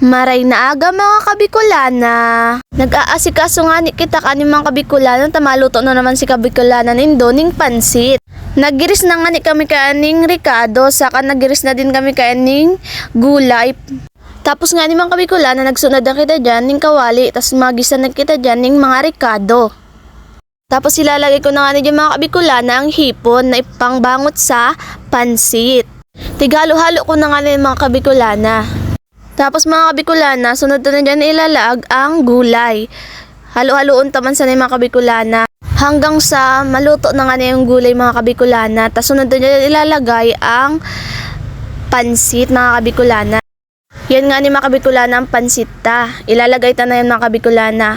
Maray na aga mga kabikulana. Nag-aasikaso nga ni kita kanin mga kabikulana tamaluto na naman si kabikulana nindo ning pansit. Nagiris na nga ni kami kaning Ricardo, saka nagiris na din kami kaning gulay. Tapos nga ni mga kabikulana nagsunod na kita dyan ning kawali, tas magisa na kita dyan ning mga Ricardo. Tapos ilalagay ko na nga ni mga kabikulana ang hipon na ipangbangot sa pansit. Tigalo-halo ko na nga ni mga kabikulana. Tapos mga kabikulana, sunod na dyan ilalaag ang gulay. Halo-haloon taman sa mga kabikulana. Hanggang sa maluto na nga na yung gulay mga kabikulana. Tapos sunod na dyan ilalagay ang pansit mga kabikulana. Yan nga ni mga kabikulana ang pansit ta. Ilalagay ta na yan mga kabikulana.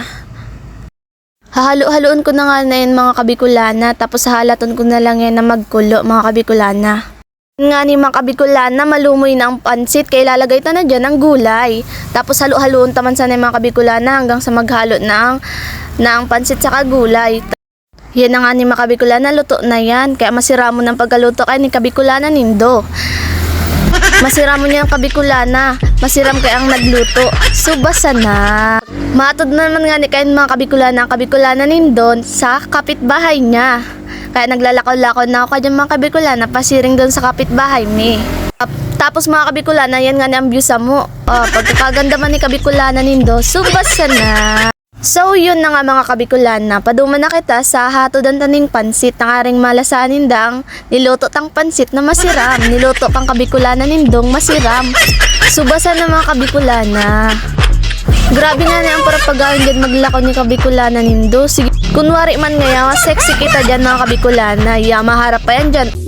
Hahalo-haloon ko na nga na yan mga kabikulana. Tapos hahalaton ko na lang yan na magkulo mga kabikulana nga ni mga kabikulana, malumoy na ang pansit, kaya ilalagay ta na dyan ang gulay. Tapos halo-haloon taman sa mga kabikulana hanggang sa maghalo na ang, na pansit sa gulay. Yan na nga ni mga kabikulana, luto na yan. Kaya masira mo ng pagkaluto kay ni kabikulana nindo. Masira mo niya ang kabikulana. Masiram kay ang nagluto. Subasa na. Matod na naman nga ni kayo mga kabikulana ang kabikulana nindon sa kapitbahay niya. Kaya naglalakaw-lakaw na ako kaya mga kabikulana pasiring doon sa kapitbahay mi. Tap- Tapos mga kabikulana, yan nga ni ang view sa mo. Oh, pagkakaganda man ni kabikulana nindo, subasa na. So yun na nga mga kabikulana, paduman na kita sa hatodan taning pansit na aring malasanin dang niluto tang pansit na masiram, niluto pang kabikulana nindong masiram. Subasa na mga kabikulana. Grabe na ang para pagawin dyan maglakaw ni kabikulana nindo. Sige, kunwari man ngaya, sexy kita dyan mga kabikulana. Ya, maharap pa yan dyan.